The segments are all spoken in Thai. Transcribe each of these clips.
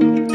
Thank you.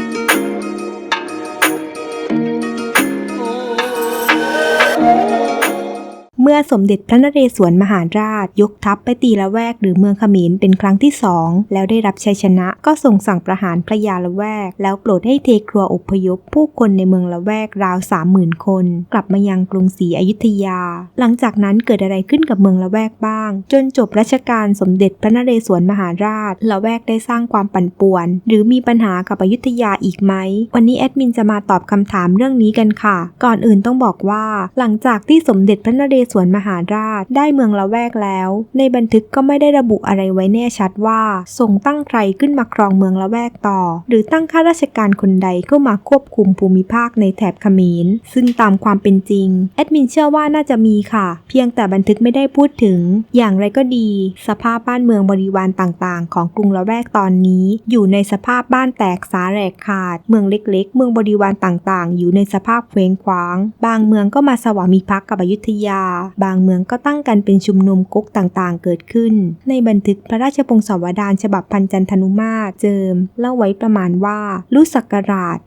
เมื่อสมเด็จพระนเรศวรมหาราช ยกทัพไปตีละแวกหรือเมืองขมรเป็นครั้งที่สองแล้วได้รับชัยชนะก็ทรงสั่งประหารพระยาละแวก แล้วโปรดให้เทครัวอพยพผู้คนในเมืองละแวกราวสามหมื่นคน กลับมายังกรุงศรีอยุธยา หลังจากนั้นเกิดอะไรขึ้นกับเมืองละแวกบ้าง จนจบรัชกาลสมเด็จพระนเรศวรมหาราช ละแวกได้สร้างความปั่นป่วน หรือมีปัญหากับอยุธยาอีกไหมวันนี้แอดมินจะมาตอบคำถามเรื่องนี้กันค่ะ ก่อนอื่นต้องบอกว่า หลังจากที่สมเด็จพระนเรศวรมหาราชได้เมืองละแวกแล้ว ในบันทึกก็ไม่ได้ระบุอะไรไว้แน่ชัดว่าทรงตั้งใครขึ้นมาครองเมืองละแวกต่อ หรือตั้งข้าราชการคนใดเข้ามาควบคุมภูมิภาคในแถบเขมรซึ่งตามความเป็นจริงแอดมินเชื่อว่าน่าจะมีค่ะ เพียงแต่บันทึกไม่ได้พูดถึง อย่างไรก็ดี สภาพบ้านเมืองบริวารต่างๆ ของกรุงละแวกตอนนี้ อยู่ในสภาพบ้านแตกสาแหลกขาด เมืองเล็ก ๆ เมืองบริวารต่างๆ อยู่ในสภาพเคว้งคว้าง บางเมืองก็มาสวามิภักดิ์กับอยุธยาบางเมืองก็ตั้งกันเป็นชุมนุมก๊กต่างๆ เกิดขึ้น ในบันทึกพระราชพงศาวดารฉบับพันจันทนุมาตรเจิม เล่าไว้ประมาณว่ารุศักราช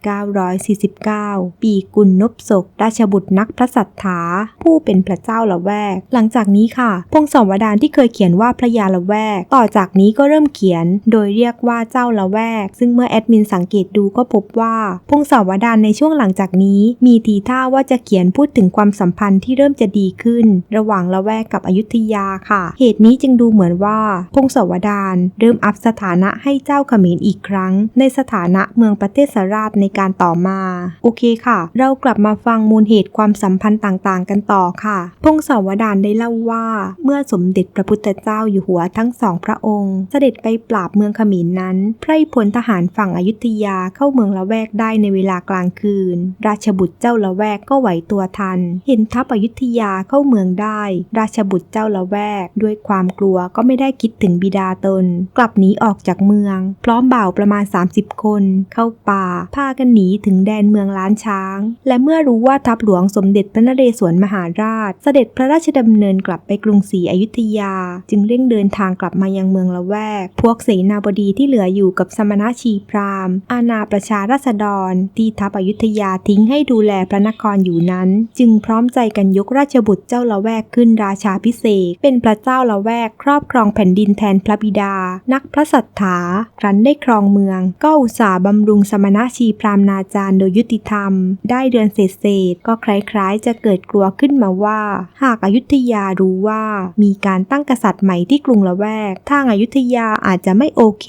949 ปีกุลนพศก ราชบุตรนักพระสัทธา ผู้เป็นพระเจ้าละแวก หลังจากนี้ค่ะ พงศาวดารที่เคยเขียนว่าพระยาละแวก ต่อจากนี้ก็เริ่มเขียน โดยเรียกว่าเจ้าละแวก ซึ่งเมื่อแอดมินสังเกตดูก็พบว่า พงศาวดารในช่วงหลังจากนี้ มีทีท่าว่าจะเขียนพูดถึงความสัมพันธ์ที่เริ่มจะดีขึ้นระหว่างละแวกกับอยุธยาค่ะ เหตุนี้จึงดูเหมือนว่าพงศาวดารเริ่มอัพสถานะให้เจ้าเขมรอีกครั้ง ในสถานะเมืองประเทศสราชในการต่อมา โอเคค่ะ เรากลับมาฟังมูลเหตุความสัมพันธ์ต่างๆ กันต่อค่ะ พงศาวดารได้เล่าว่า เมื่อสมเด็จพระพุทธเจ้าอยู่หัวทั้งสองพระองค์ เสด็จไปปราบเมืองเขมรนั้น ไพร่พลทหารฝั่งอยุธยาเข้าเมืองละแวกได้ในเวลากลางคืน ราชบุตรเจ้าละแวกก็ไหวตัวทัน เห็นทัพอยุธยาเข้าเมืองได้ ราชบุตรเจ้าละแวก ด้วยความกลัวก็ไม่ได้คิดถึงบิดาตน กลับหนีออกจากเมือง พร้อมบ่าวประมาณ 30 คน เข้าป่าพากันหนีถึงแดนเมืองล้านช้าง และเมื่อรู้ว่าทัพหลวงสมเด็จพระนเรศวรมหาราช เสด็จพระราชดำเนินกลับไปกรุงศรีอยุธยา จึงเร่งเดินทางกลับมายังเมืองละแวก พวกเสนาบดีที่เหลืออยู่กับสมณชีพราหมณ์ อาณาประชาราษฎร ที่ทัพอยุธยาทิ้งให้ดูแลพระนครอยู่นั้น จึงพร้อมใจกันยกราชบุตรเจ้าละแวกขึ้นราชาพิเศษ เป็นพระเจ้าละแวกครอบครองแผ่นดินแทนพระบิดา นักพระสัทธาครั้นได้ครองเมือง ก็อุตส่าห์บำรุงสมณชีพราหมนาจารย์โดยยุติธรรม ได้เดือนเศษเศษก็คล้ายๆ จะเกิดกลัวขึ้นมาว่า หากอายุทยารู้ว่ามีการตั้งกษัตริย์ใหม่ที่กรุงละแวกทางอายุทยาอาจจะไม่โอเค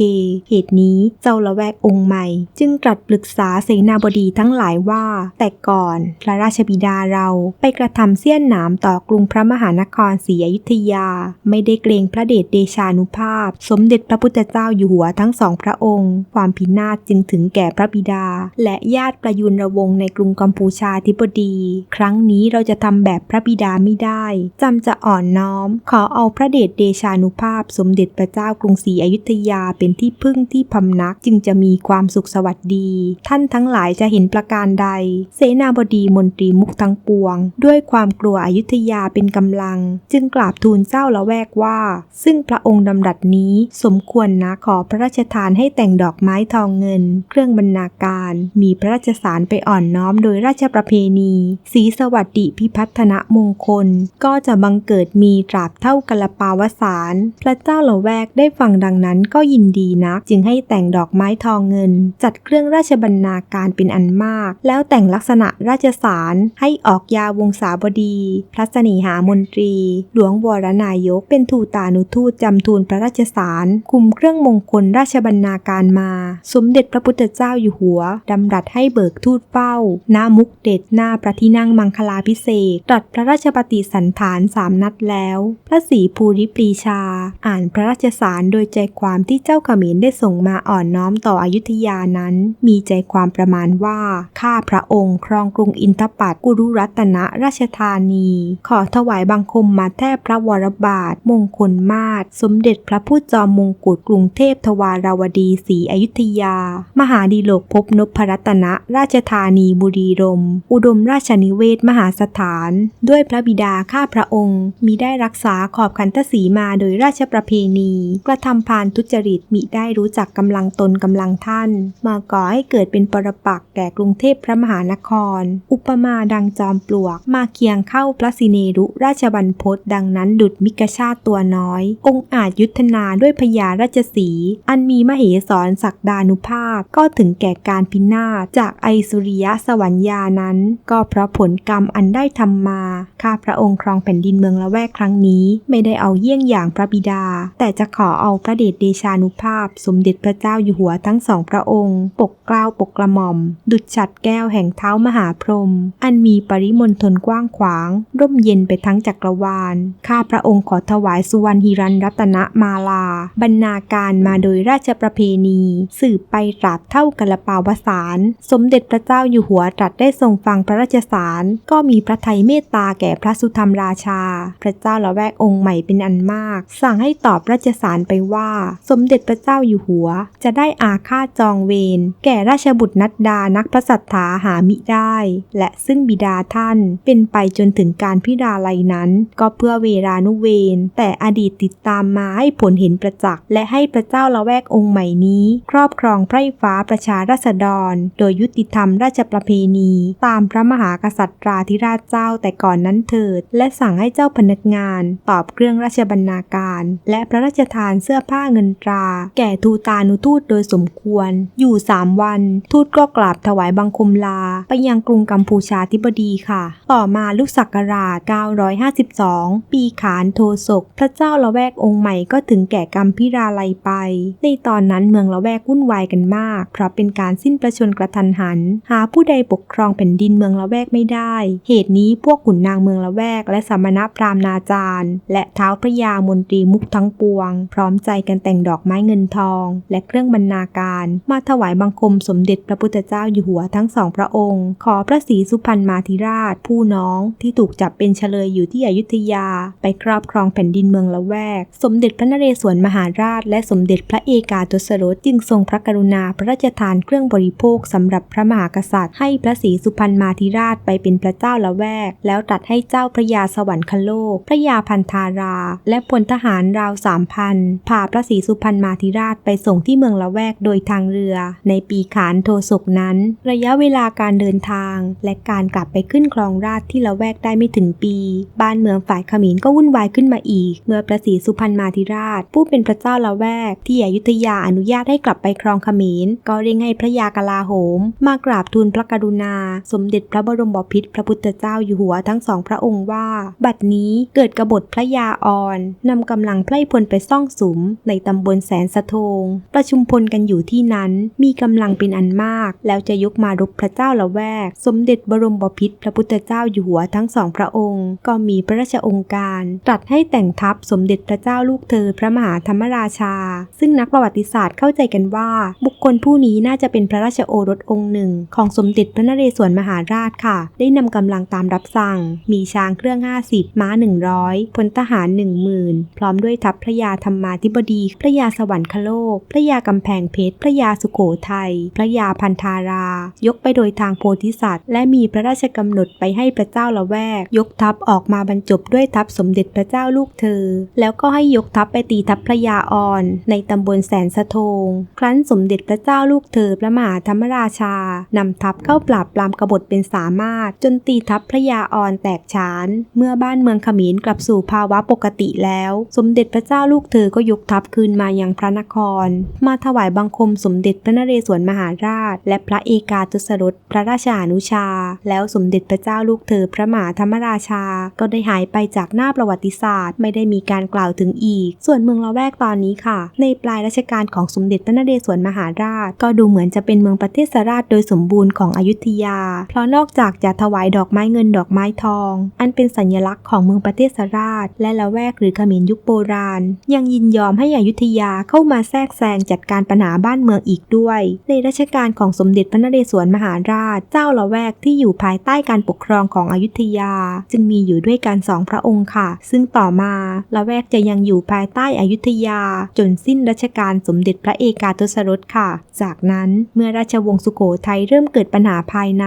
เหตุนี้เจ้าละแวกองค์ใหม่ จึงตรัสปรึกษาเสนาบดีทั้งหลายว่า แต่ก่อนพระราชบิดาเราไปกระทำเสี้ยนหนามต่อกรุงพระมหานครศรีอยุธยา ไม่ได้เกรงพระเดชเดชานุภาพ สมเด็จพระพุทธเจ้าอยู่หัวทั้งสองพระองค์ ความพินาศจึงถึงแก่พระบิดา และญาติประยุนระวงศ์ในกรุงกัมพูชาธิบดี ครั้งนี้เราจะทำแบบพระบิดาไม่ได้จำจะอ่อนน้อม ขอเอาพระเดชเดชานุภาพ สมเด็จพระเจ้ากรุงศรีอยุธยาเป็นที่พึ่งที่พำนักจึงจะมีความสุขสวัสดี ท่านทั้งหลายจะเห็นประการใด เสนาบดีมนตรีมุกทั้งปวง ด้วยความกลัวอยุธยาเป็นกำลัง จึงกราบทูลเจ้าละแวกว่า ซึ่งพระองค์ดำรัสนี้สมควรนะขอพระราชทานให้แต่งดอกไม้ทองเงิน เครื่องบรรณาการ มีพระราชสารไปอ่อนน้อมโดยราชประเพณีสีสวัสดิพิพัฒนมงคล ก็จะบังเกิดมีตราบเท่ากลปาวสาร พระเจ้าละแวกได้ฟังดังนั้นก็ยินดีนักจึงให้แต่งดอกไม้ทองเงิน จัดเครื่องราชบรรณาการเป็นอันมาก แล้วแต่งลักษณะราชสารให้ออกยาวงศาบดี พระเสนหามนตรี หลวงวรนายก เป็นทูตานุทูตจำทูลพระราชสารคุมเครื่องมงคลราชบรรณาการมา สมเด็จพระพุทธเจ้าอยู่หัวดำรัสให้เบิกทูตเฝ้าหน้ามุกเด็ดหน้าพระที่นั่งมังคลาพิเศษตรัสพระราชปฏิสันฐานสามนัดแล้ว พระศรีภูริปรีชา อ่านพระราชสารโดยใจความที่เจ้าขมินได้ส่งมาอ่อนน้อมต่ออยุธยานั้น มีใจความประมาณว่า ข้าพระองค์ครองกรุงอินทปัตกุรุรัตนราชธานี ขออถวายบังคมมาแทบพระวรบาท มงคลมาศสมเด็จพระพุทธจอมมงกุฎกรุงเทพทวาราวดีศรีอยุธยา มหาดีโลกภพนพรัตนะ ราชธานีบุรีรม อุดมราชนิเวศมหาสถาน ด้วยพระบิดาข้าพระองค์ มีได้รักษาขอบขันทศีมาโดยราชประเพณี กระทำพานทุจริตมิได้รู้จักกำลังตนกำลังท่าน มาก่อให้เกิดเป็นปรปักษ์แก่กรุงเทพพระมหานคร อุปมาดังจอมปลวกมาเคียงเข้าพระสิเนรุราชบันพศดังนั้นดุดมิกชาติตัวน้อย องค์อาจยุทธนาด้วยพญาราชสี อันมีมเหสรศักดานุภาพก็ถึงแก่การพินาศจากไอสุริยะสวรรญานั้น ก็เพราะผลกรรมอันได้ทำมา ข้าพระองค์ครองแผ่นดินเมืองละแวกครั้งนี้ ไม่ได้เอาเยี่ยงอย่างพระบิดา แต่จะขอเอาพระเดชเดชานุภาพ สมเด็จพระเจ้าอยู่หัวทั้งสองพระองค์ ปกกล้าปกกระหม่อม ดุจฉัดแก้วแห่งเท้ามหาพรหมอันมีปริมณฑลกว้างขวาง ร่มเย็นไปทั้งจักรวาล ข้าพระองค์ขอถวายสุวรรณหิรันรัตนมาลา บรรณาการมาโดยราชประเพณี สืบไปตราบเท่ากระปาวสาร สมเด็จพระเจ้าอยู่หัวตรัสได้ทรงฟังพระราชสาร ก็มีพระทัยเมตตาแก่พระสุธรรมราชา พระเจ้าละแวกองค์ใหม่เป็นอันมาก สั่งให้ตอบราชสารไปว่า สมเด็จพระเจ้าอยู่หัว จะได้อาฆาตจองเวรแก่ราชบุตรนัดดานักพระสัทธาหามิได้ และซึ่งบิดาท่านเป็นไปจนถึงการพิราลัยนั้น ก็เพื่อเวรานุเวรแต่อดีตติดตามมาให้ผลเห็นประจักษ์และให้พระเจ้าละแวกองค์ใหม่นี้ ครอบครองไพร่ฟ้าประชาราษฎร โดยยุติธรรมราชประเพณี ตามพระมหากษัตริย์ราธิราชเจ้าแต่ก่อนนั้นเถิด และสั่งให้เจ้าพนักงาน ตอบเครื่องราชบรรณาการ และพระราชทานเสื้อผ้าเงินตรา แก่ทูตานุทูตโดยสมควร อยู่สามวัน ทูตก็กราบถวายบังคมลา ไปยังกรุงกัมพูชาธิบดีค่ะ ต่อมาลูกศักราช952 ปีขานโทศก พระเจ้าละแวกองค์ใหม่ก็ถึงแก่กรรมพิราลัยไป ในตอนนั้นเมืองละแวกวุ่นวายกันมาก เพราะเป็นการสิ้นประชนกระทันหัน หาผู้ใดปกครองแผ่นดินเมืองละแวกไม่ได้ เหตุนี้พวกขุนนางเมืองละแวก และสมณพราหมณ์นาจารย์ และเท้าพระยามนตรีมุกทั้งปวง พร้อมใจกันแต่งดอกไม้เงินทอง และเครื่องบรรณาการมาถวายบังคมสมเด็จพระพุทธเจ้าอยู่หัวทั้งสองพระองค์ ขอพระศรีสุพรรณมาธิราช ผู้น้องที่ถูกจับเป็นเฉลยอยู่ที่อยุธยา ไปครอบครองแผ่นดินเมืองละแวก สมเด็จพระนเรศวรมหาราช และสมเด็จพระเอกาทศรสจึงทรงพระกรุณาพระราชทานเครื่องบริโภคสำหรับพระมหากษัตริย์ ให้พระศรีสุพรรณมาธิราชไปเป็นพระเจ้าละแวก แล้วตรัสให้เจ้าพระยาสวรรคโลก พระยาพันธารา และพลทหารราวสามพันพาพระศรีสุพรรณมาธิราชไปส่งที่เมืองละแวกโดยทางเรือ ในปีขานโทศกนั้น ระยะเวลาการเดินทาง และการกลับไปขึ้นครองราชที่ละแวกได้ไม่ถึงปีบ้านเมืองฝ่ายขมินก็วุ่นวายขึ้นมาอีก เมื่อพระศรีสุพรรณมาธิราช ผู้เป็นพระเจ้าละแวก ที่อยุธยาอนุญาตให้กลับไปครองขมินก็เร่งให้พระยากลาโหม มากราบทูลพระกรุณา สมเด็จพระบรมบพิตรพระพุทธเจ้าอยู่หัวทั้งสองพระองค์ว่า บัดนี้เกิดกบฏพระยาอ่อนนำกำลังไพร่พลไปซ่องสุม ในตำบลแสนสะโทง ประชุมพลกันอยู่ที่นั้นมีกำลังเป็นอันมาก แล้วจะยกมารบพระเจ้าละแวก สมเด็จบรมบพิตรพระพุทธเจ้าอยู่หัวทั้งสองพระองค์ก็มีพระราชองค์การตรัสให้แต่งทัพสมเด็จพระเจ้าลูกเธอพระมหาธรรมราชา ซึ่งนักประวัติศาสตร์เข้าใจกันว่า บุคคลผู้นี้น่าจะเป็นพระราชโอรสองค์หนึ่ง ของสมเด็จพระนเรศวรมหาราชค่ะ ได้นำกำลังตามรับสั่ง มีช้างเครื่อง 50 ม้า 100พลทหาร 10,000 พร้อมด้วยทัพพระยาธรรมาธิบดี พระยาสวรรคโลก พระยากำแพงเพชร พระยาสุโขทัย พระยาพันธารายกไปโดยทางโพธิสัตว์ และมีพระราชกำหนดไปให้พระเจ้าละแวก ยกทัพออกมาบรรจบด้วยทัพสมเด็จพระเจ้าลูกเธอ แล้วก็ให้ยกทัพไปตีทัพพระยาอ่อน ในตำบลแสนสะทง ครั้นสมเด็จพระเจ้าลูกเธอพระมหาธรรมราชานำทัพเข้าปราบปรามกบฏเป็นสามารถ จนตีทัพพระยาอ่อนแตกฉาน เมื่อบ้านเมืองขมินกลับสู่ภาวะปกติแล้ว สมเด็จพระเจ้าลูกเธอก็ยกทัพคืนมายังพระนคร มาถวายบังคมสมเด็จพระนเรศวรมหาราช และพระเอกาทศรสพระราชานุชา แล้วสมเด็จพระเจ้าลูกเธอพระมหาธรรมราชาก็ได้หายไปจากหน้าประวัติศาสตร์ ไม่ได้มีการกล่าวถึงอีก ส่วนเมืองละแวกตอนนี้ค่ะ ในปลายรัชกาลของสมเด็จพระนเรศวรมหาราช ก็ดูเหมือนจะเป็นเมืองประเทศสราชโดยสมบูรณ์ของอยุธยา เพราะนอกจากจะถวายดอกไม้เงินดอกไม้ทอง อันเป็นสัญลักษณ์ของเมืองประเทศสราช และละแวกหรือเขมรยุคโบราณ ยังยินยอมให้อยุธยาเข้ามาแทรกแซงจัดการปัญหาบ้านเมืองอีกด้วย ในรัชกาลของสมเด็จพระนเรศวรมหาราช เจ้าละแวกที่อยู่ภายใต้การปกครองของอยุธยา จึงงมีอยู่ด้วยกันสองพระองค์ค่ะ ซึ่งต่อมาละแวกจะยังอยู่ภายใต้อยุธยา จนสิ้นรัชกาลสมเด็จพระเอกาทศรสค่ะ จากนั้นเมื่อราชวงศ์สุโขทัยเริ่มเกิดปัญหาภายใน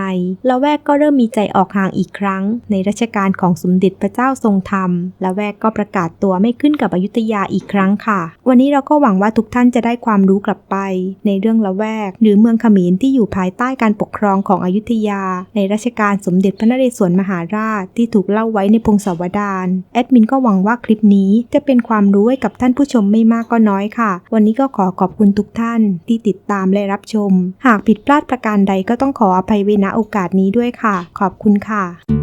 ละแวกก็เริ่มมีใจออกห่างอีกครั้ง ในรัชกาลของสมเด็จพระเจ้าทรงธรรมละแวกก็ประกาศตัวไม่ขึ้นกับอยุธยาอีกครั้งค่ะ วันนี้เราก็หวังว่าทุกท่านจะได้ความรู้กลับไป ในเรื่องละแวก หรือเมืองขมรที่อยู่ภายใต้การปกครองของอยุธยา ในรัชกาลสมเด็จพระนเรศวรมหาราชที่ถูกเล่าไว้ในพงศาวดาร แอดมินก็หวังว่าคลิปนี้จะเป็นความรู้ให้กับท่านผู้ชมไม่มากก็น้อยค่ะ วันนี้ก็ขอขอบคุณทุกท่านที่ติดตามและรับชม หากผิดพลาดประการใดก็ต้องขออภัยเวณโอกาสนี้ด้วยค่ะ ขอบคุณค่ะ